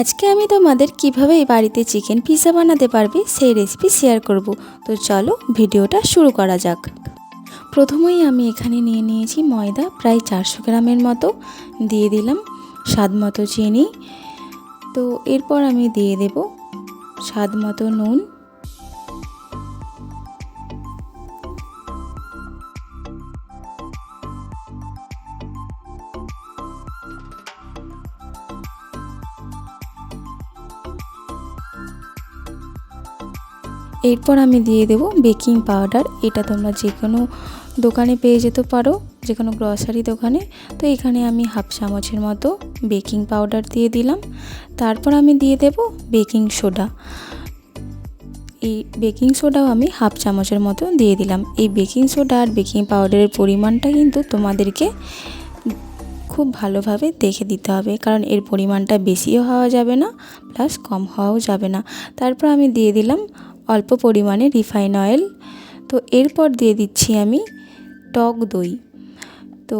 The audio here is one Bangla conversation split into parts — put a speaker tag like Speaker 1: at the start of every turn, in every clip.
Speaker 1: আজকে আমি তোমাদের কীভাবে এই বাড়িতে চিকেন পিৎজা বানাতে পারবে সেই রেসিপি শেয়ার করব। তো চলো ভিডিওটা শুরু করা যাক। প্রথমেই আমি এখানে নিয়ে নিয়েছি ময়দা, প্রায় চারশো গ্রামের মতো। দিয়ে দিলাম স্বাদ মতো চিনি। তো এরপর আমি দিয়ে দেব স্বাদ মতো নুন। এরপর আমি দিয়ে দেব বেকিং পাউডার। এটা তোমরা যে কোনো দোকানে পেয়ে যেতে পারো, যে কোনো গ্রসারি দোকানে। তো এখানে আমি হাফ চামচের মতো বেকিং পাউডার দিয়ে দিলাম। তারপর আমি দিয়ে দেব বেকিং সোডা। এই বেকিং সোডাও আমি হাফ চামচের মতো দিয়ে দিলাম। এই বেকিং সোডা আর বেকিং পাউডারের পরিমাণটা কিন্তু তোমাদেরকে খুব ভালোভাবে দেখে দিতে হবে। কারণ এর পরিমাণটা বেশিও হওয়া যাবে না, প্লাস কম হওয়াও যাবে না। তারপর আমি দিয়ে দিলাম অল্প পরিমাণে রিফাইন অয়েল। তো এরপর দিয়ে দিচ্ছি আমি টক দই। তো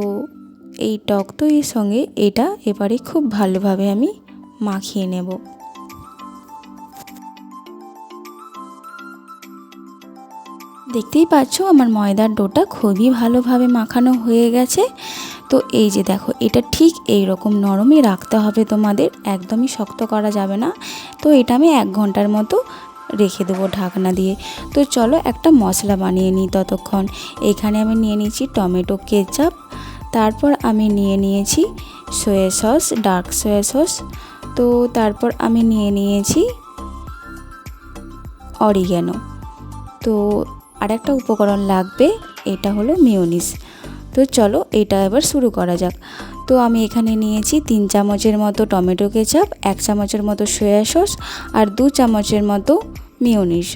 Speaker 1: এই টক দইয়ের সঙ্গে এটা এবারে খুব ভালোভাবে আমি মাখিয়ে নেব। দেখতেই পাচ্ছ আমার ময়দার ডোটা খুবই ভালোভাবে মাখানো হয়ে গেছে। তো এই যে দেখো, এটা ঠিক এই রকম নরমই রাখতে হবে তোমাদের, একদমই শক্ত করা যাবে না। তো এটা আমি এক ঘণ্টার মতো রেখে দেবো ঢাকনা দিয়ে। তো চলো একটা মশলা বানিয়ে নিই ততক্ষণ। এখানে আমি নিয়ে নিয়েছি টমেটো কেচাপ, তারপর আমি নিয়ে নিয়েছি soy sauce, dark soy sauce. তো তারপর আমি নিয়ে নিয়েছি অরিগ্যানো। তো আরেকটা উপকরণ লাগবে, এটা হলো মিওনিস তো চলো এটা এবার শুরু করা যাক। তো আমি এখানে নিয়েছি তিন চামচের মতো টমেটো কেচাপ, এক চামচের মতো সয়া সস আর দু চামচের মতো মিওনিস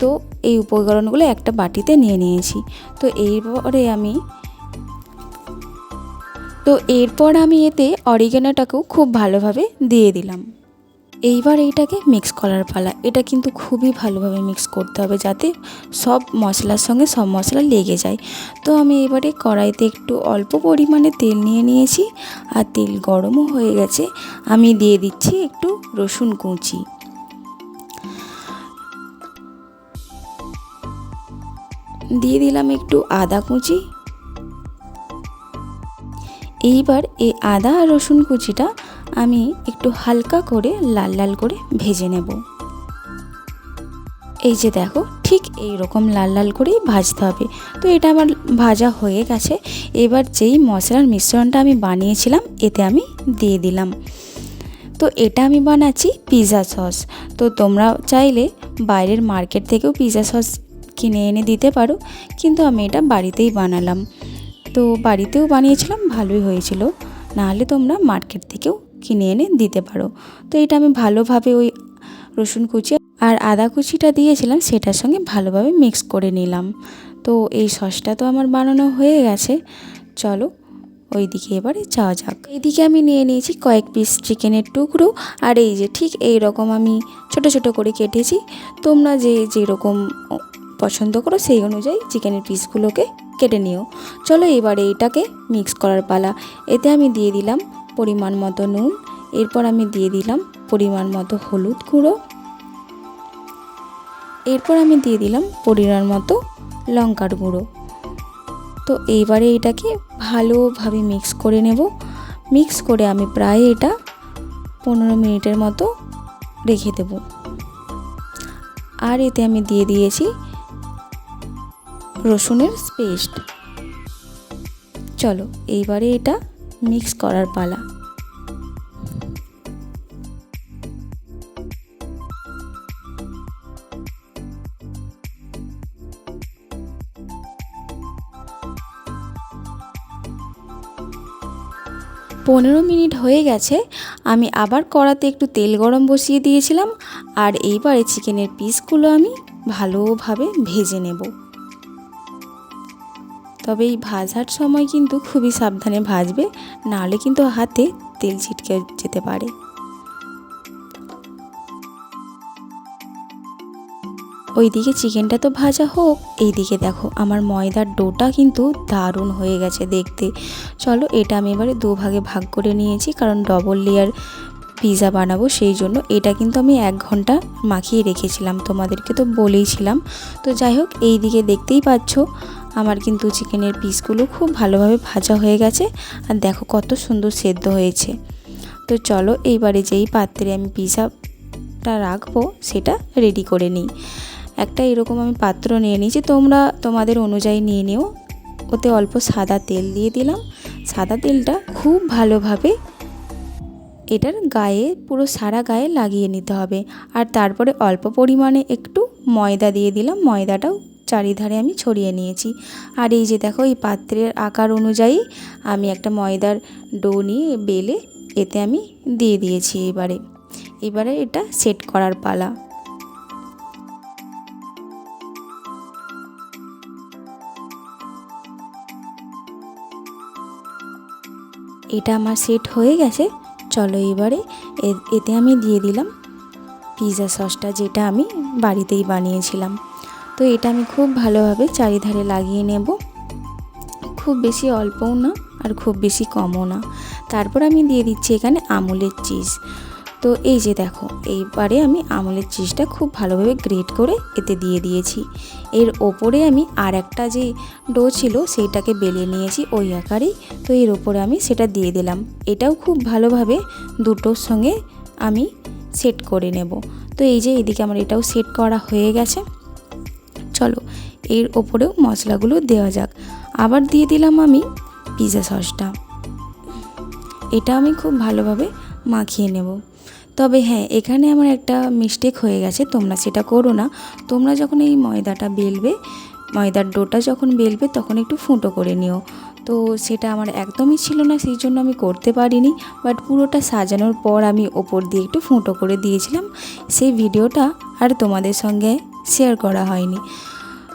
Speaker 1: তো এই উপকরণগুলো একটা বাটিতে নিয়ে নিয়েছি। তো এরপরে আমি তো এরপর আমি এতে অরিগেনোটাকেও খুব ভালোভাবে দিয়ে দিলাম। এইবার এইটাকে মিক্স করার পালা। এটা কিন্তু খুবই ভালোভাবে মিক্স করতে হবে যাতে সব মশলার সঙ্গে সব মশলা লেগে যায়। তো আমি এবারে কড়াইতে একটু অল্প পরিমাণে তেল নিয়ে নিয়েছি আর তেল গরমও হয়ে গেছে। আমি দিয়ে দিচ্ছি একটু রসুন কুচি। দিয়ে দিলাম একটু আদা কুচি। এইবার এই আদা আর রসুন কুচিটা আমি একটু হালকা করে লাল লাল করে ভেজে নেব। এই যে দেখো, ঠিক এই রকম লাল লাল করেই ভাজতে হবে। তো এটা আমার ভাজা হয়ে গেছে। এবার যেই মশলার মিশ্রণটা আমি বানিয়েছিলাম, এতে আমি দিয়ে দিলাম। তো এটা আমি বানাচ্ছি পিৎজা সস। তো তোমরা চাইলে বাইরের মার্কেট থেকেও পিৎজা সস কিনে এনে দিতে পারো, কিন্তু আমি এটা বাড়িতেই বানালাম। তো বাড়িতেও বানিয়েছিলাম, ভালোই হয়েছিল। নাহলে তোমরা মার্কেট থেকেও কিনে এনে দিতে পারো। তো এটা আমি ভালোভাবে ওই রসুন কুচি আর আদা কুচিটা দিয়েছিলাম, সেটার সঙ্গে ভালোভাবে মিক্স করে নিলাম। তো এই সসটা তো আমার বানানো হয়ে গেছে। চলো ওই দিকে এবারে যাওয়া যাক। এইদিকে আমি নিয়ে নিয়েছি কয়েক পিস চিকেনের টুকরো। আর এই যে ঠিক এই রকম আমি ছোট ছোট করে কেটেছি। তোমরা যে যেরকম পছন্দ করো সেই অনুযায়ী চিকেনের পিসগুলোকে কেটে নিও। চলো এবারে এটাকে মিক্স করার পালা। এতে আমি দিয়ে দিলাম পরিমাণ মতো নুন, এরপর আমি দিয়ে দিলাম পরিমাণ মতো হলুদ গুঁড়ো। এরপর আমি দিয়ে দিলাম পরিমাণ মতো লঙ্কার গুঁড়ো। তো এইবারে এটাকে ভালোভাবে মিক্স করে নেব। মিক্স করে আমি প্রায় এটা পনেরো মিনিটের মতো রেখে দেব। আর এতে আমি দিয়ে দিয়েছি রসুনের পেস্ট। চলো, এইবারে এটা মিক্স করার পালা। পনেরো মিনিট হয়ে গেছে, আমি আবার কড়াতে একটু তেল গরম বসিয়ে দিয়েছিলাম আর এইবারে চিকেনের পিসগুলো আমি ভালোভাবে ভেজে নেব। তবে এই ভাজার সময় কিন্তু খুবই সাবধানে ভাজবে, নাহলে কিন্তু হাতে তেল ছিটকে যেতে পারে। ওইদিকে চিকেনটা তো ভাজা হোক, এইদিকে দেখো আমার ময়দার ডোটা কিন্তু দারুণ হয়ে গেছে দেখতে। চলো এটা আমি এবারে দু ভাগে করে নিয়েছি, কারণ ডবল লেয়ার পিৎজা বানাবো সেই জন্য। এটা কিন্তু আমি এক ঘণ্টা মাখিয়ে রেখেছিলাম, তোমাদেরকে তো বলেইছিলাম। তো যাই হোক এই দিকে দেখতেই পাচ্ছ, আমার কিন্তু চিকেনের পিসগুলো খুব ভালোভাবে ভাজা হয়ে গেছে, আর দেখো কত সুন্দর সেদ্ধ হয়েছে। তো চলো এইবারে যেই পাত্রে আমি পিজাটা রাখব, সেটা রেডি করে নিই। একটা এরকম আমি পাত্র নিয়ে নিয়েছি, তোমরা তোমাদের অনুযায়ী নিয়ে নিও। ওতে অল্প সাদা তেল দিয়ে দিলাম। সাদা তেলটা খুব ভালোভাবে এটার গায়ে, পুরো সারা গায়ে লাগিয়ে নিতে হবে। আর তারপরে অল্প পরিমাণে একটু ময়দা দিয়ে দিলাম। ময়দাটাও চারিধারে আমি ছড়িয়ে নিয়েছি। আর এই যে দেখো, এই পাত্রের আকার অনুযায়ী আমি একটা ময়দার ডো নিয়ে বেলে এতে আমি দিয়ে দিয়েছি এবারে। এবারে এটা সেট করার পালা। এটা আমার সেট হয়ে গেছে। চলো এবারে এতে আমি দিয়ে দিলাম পিৎজা সসটা যেটা আমি বাড়িতেই বানিয়েছিলাম। তো এটা আমি খুব ভালোভাবে চারিধারে লাগিয়ে নেব। খুব বেশি অল্পও না আর খুব বেশি কমও না। তারপর আমি দিয়ে দিচ্ছি এখানে আমুলের চিজ তো এই যে দেখো, এইবারে আমি আমুলের চিজটা খুব ভালোভাবে গ্রেট করে এতে দিয়ে দিয়েছি। এর ওপরে আমি আর একটা যে ডো ছিল সেইটাকে বেলে নিয়েছি ওই আকারেই তো এর ওপরে আমি সেটা দিয়ে দিলাম। এটাও খুব ভালোভাবে দুটোর সঙ্গে আমি সেট করে নেব। তো এই যে এদিকে আমার এটাও সেট করা হয়ে গেছে। চলো, এর ওপরেও মশলাগুলো দেওয়া যাক। আবার দিয়ে দিলাম আমি পিৎজা সসটা এটা আমি খুব ভালোভাবে মাখিয়ে নেব। তবে হ্যাঁ এখানে আমার একটা মিস্টেক হয়ে গেছে, তোমরা সেটা করো না। তোমরা যখন এই ময়দাটা বেলবে, ময়দার ডোটা যখন বেলবে, তখন একটু ফুটো করে নিও। তো সেটা আমার একদমই ছিল না, সেই জন্য আমি করতে পারিনি বাট পুরোটা সাজানোর পর আমি ওপর দিয়ে একটু ফুটো করে দিয়েছিলাম। সেই ভিডিওটা আর তোমাদের সঙ্গে শেয়ার করা হয়নি।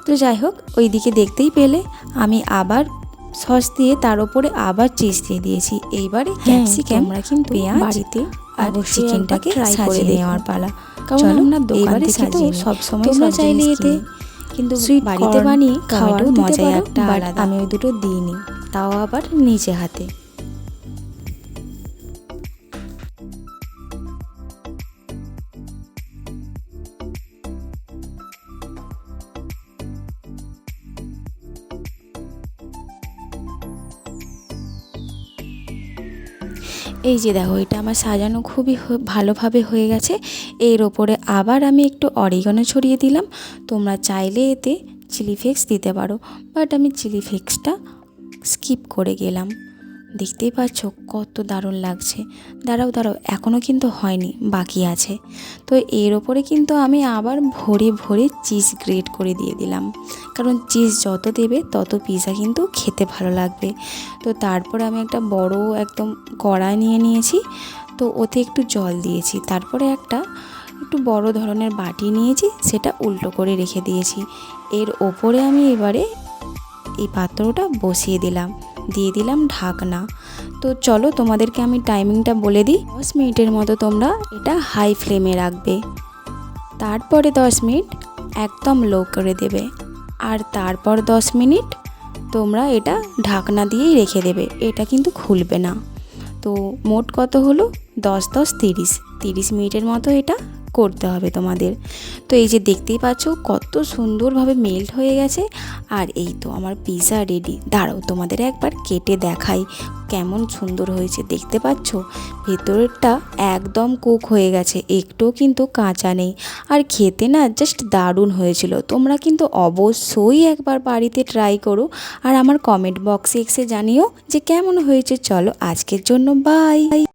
Speaker 1: তো যাই হোক ওই দিকে দেখতেই পেলে, আমি আবার সস দিয়ে তার উপরে আবার চিজ দিয়ে দিয়েছি। এইবারে ক্যাপসিকাম
Speaker 2: আমরা কিন্তু
Speaker 1: পেঁয়াজ
Speaker 2: বাড়িতে
Speaker 1: আর চিকেনটাকে
Speaker 2: ফ্রাই
Speaker 1: সাজিয়ে
Speaker 2: করে আমার
Speaker 1: নেওয়ার পালা।
Speaker 2: কারণ আমরা দোকান থেকে তো। সব সময়
Speaker 1: তোমরা
Speaker 2: সব
Speaker 1: চাইলে এতে কিন্তু বাড়িতে বানিয়ে খাওয়ার মজাই একটা আলাদা। আমি ওই দুটো দিইনি। তাও আবার নিজে হাতে। এই যে দেখো, এটা আমার সাজানো খুবই ভালোভাবে হয়ে গেছে। এর ওপরে আবার আমি একটু অরিগানো ছড়িয়ে দিলাম। তোমরা চাইলে এতে চিলি ফ্লেক্স দিতে পারো। বাট আমি চিলি ফ্লেক্সটা স্কিপ করে গেলাম। দেখতেই পাচ্ছ কত দারুণ লাগছে। দাঁড়াও দাঁড়াও এখনও কিন্তু হয়নি, বাকি আছে। তো এর ওপরে কিন্তু আমি আবার ভরে ভরে চিজ গ্রেট করে দিয়ে দিলাম। কারণ চিজ যত দেবে, তত পিৎজা কিন্তু খেতে ভালো লাগবে। তো তারপরে আমি একটা বড় একদম কড়াই নিয়ে নিয়েছি। তো ওতে একটু জল দিয়েছি। তারপরে একটা একটু বড় ধরনের বাটি নিয়েছি, সেটা উল্টো করে রেখে দিয়েছি। এর ওপরে আমি এবারে এই পাত্রটা বসিয়ে দিলাম। দিয়ে দিলাম ঢাকনা। তো চলো তোমাদেরকে আমি টাইমিংটা বলে দিই। দশ মিনিটের মতো তোমরা এটা হাই ফ্লেমে রাখবে। তারপরে দশ মিনিট একদম লো করে দেবে। আর তারপর দশ মিনিট তোমরা এটা ঢাকনা দিয়েই রেখে দেবে। এটা কিন্তু খুলবে না। তো মোট কত হলো? দশ দশ, তিরিশ। তিরিশ মিনিটের মতো এটা করতে হবে তোমাদের। তো এই যে দেখতেই পাচ্ছ, কত সুন্দরভাবে মেল্ট হয়ে গেছে। আর এই তো আমার পিৎজা রেডি দাঁড়াও, তোমাদের একবার কেটে দেখাই কেমন সুন্দর হয়েছে। দেখতে পাচ্ছ? ভেতরেরটা একদম কুক হয়ে গেছে। একটুও কিন্তু কাঁচা নেই। আর খেতে না জাস্ট দারুণ হয়েছিল। তোমরা কিন্তু অবশ্যই একবার বাড়িতে ট্রাই করো। আর আমার কমেন্ট বক্সে এসে জানিও যে কেমন হয়েছে। চলো আজকের জন্য বাই